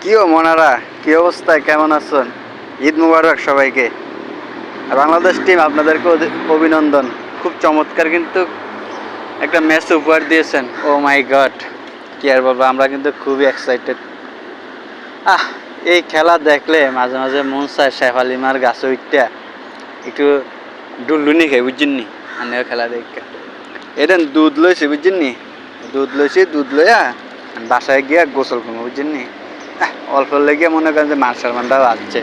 কি ও মনারা? কি অবস্থা? কেমন আছেন? ঈদ মুবারক সবাইকে। বাংলাদেশ টিম আপনাদেরকে অভিনন্দন। খুব চমৎকার কিন্তু একটা ম্যাচ উপহার দিয়েছেন। Oh my God. কি আর বলব আমরা কিন্তু খুবই এক্সাইটেড আহ এই খেলা দেখলে মাঝে মাঝে মন চায় শেফ আলিমার গাছে উঠতে। একটু ডুলডুনি খাই বুঝছেন নি? আমিও খেলা দেখে। এদেন দুধ লইছে বুঝছেন নি? দুধ লইছি দুধ লইয়া বাসায় গিয়া গোসল করব বুঝছেন নি? আহ, অল্প লেগে মনে করেন যে মার্শাল মানটাও আসছে।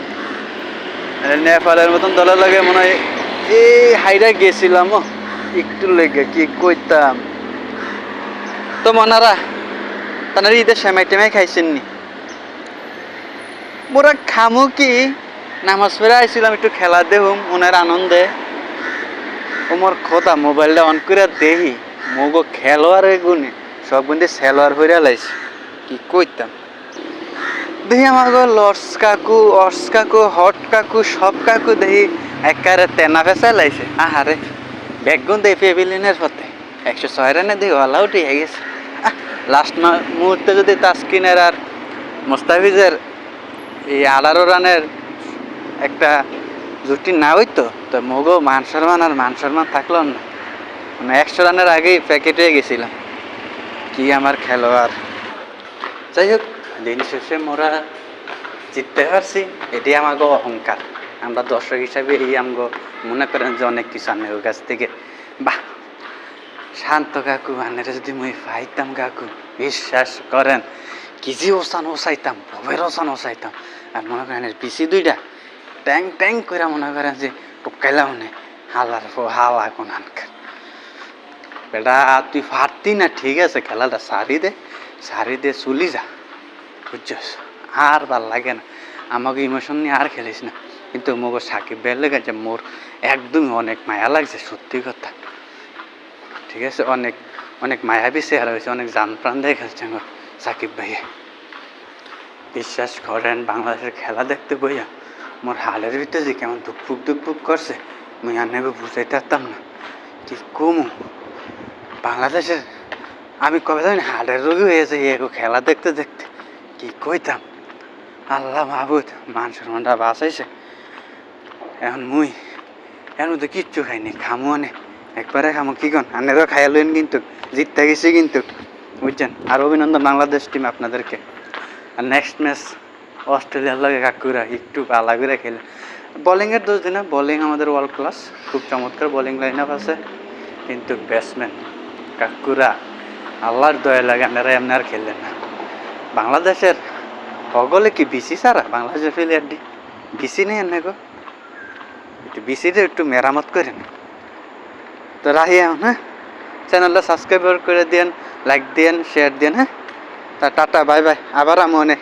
নেপালের মতন দলের লাগে মনে হয় এই হাইরা গেছিলাম, ও, একটু লেগে কি কইতাম। তো মনারা তারা ঈদের সেমাই টেমাই খাইছেন নি? মোরা খামু কি? নামাজ পড়ে আইছিলাম, একটু খেলা দেহুম মনের আনন্দে। ও মোর খোদা, মোবাইলটা অন করে দেহি। মগো খেলোয়াড় গুণে, সব গুণে সেলোয়ার হইয়া লাইছে। কি কইতাম? দেখি আমার লর্স কাকু, অর্স কাকু, হট কাকু, সব কাকু দেখি একারে তেনা ফেসা লাইছে। আহারে, বেগুন দেই পেভিলিনের পথে একশো ছয় রানে দেখি অল আউট হয়ে গেছে। লাস্ট মুহূর্তে যদি তাস্কিনের আর মোস্তাফিজের এই আঠারো রানের একটা জুটি না হইতো, তো মগো মান আর মান থাকল না। মানে একশো রানের আগেই প্যাকেট হয়ে গেছিলাম। কি আমার খেলোয়াড়। যাই হোক দিন শেষে মোরা জিততে পারছি। এটাই আমাকে অহংকার। আমরা দর্শক হিসাবে এই আমগো মনে করেন যে অনেক কিছু আনে ওর কাছ থেকে। বাহ! শান্ত কাকু, আনের যদি মুই পাইতাম কাকু, বিশ্বাস করেন, কি যে ওসান ওসাইতাম, ভবের ওসান ওসাইতাম। আর মনে করেন পিসি দুইটা ট্যাং ট্যাং করে মনে করেন যে টুকাইলাম নে, হালার হালা কোন আনকার। বেটা, তুই পারতি না? ঠিক আছে, খেলাটা সারি দে সারি দে, চলি যা। বুঝছস? আর ভালো লাগে না। আমাকে ইমোশন নিয়ে আর খেলিস না। কিন্তু মোগো সাকিব বের লেগে যে মোর একদমই অনেক মায়া লাগছে, সত্যি কথা। ঠিক আছে? অনেক অনেক মায়াবী চেহারা হয়েছে, অনেক জান প্রাণ দিয়ে খেলছে আমার সাকিব ভাইয়া। বিশ্বাস করেন, বাংলাদেশের খেলা দেখতে বইয়া মোর হালের ভিতরে যে কেমন দুপুক দুপুক করছে, মুই আর নেবে বুঝাইতে পারতাম না। কি কমু? বাংলাদেশের, আমি কবে জানি হাড়ের রোগী হয়েছে এগো খেলা দেখতে দেখতে। কি কইতাম? আল্লাহ মাহবুদ মান সম্মানটা বাঁচাইছে। এখন মুই এখন তো কিচ্ছু খাইনি, খামু আনে। একবারে খামু, কি কন? আনেরও খাইয়া লইন কিন্তু, জিততে গেছি কিন্তু। বুঝছেন? আর অভিনন্দন বাংলাদেশ টিম আপনাদেরকে। আর নেক্সট ম্যাচ অস্ট্রেলিয়ার লগে কাকুরা, একটু পালা করে খেলে। বোলিংয়ের দোষ দিনা বোলিং আমাদের ওয়ার্ল্ড ক্লাস খুব চমৎকার বোলিং লাইন আপ আছে। কিন্তু ব্যাটসম্যান কাকুরা, আল্লাহর দয়া লাগে, আপনারা এমনি আর খেললেন না। বাংলাদেশের হগলে কি বিসি সারা বাংলাদেশের প্লেয়ার ডি বিসি নেই এনে গো। একটু বিসিতে একটু মেরামত করেন তো রাহি হ্যাঁ? চ্যানেলটা সাবস্ক্রাইব করে দেন লাইক দেন শেয়ার দেন হ্যাঁ? তা টাটা বাই বাই আবার আমি অনেক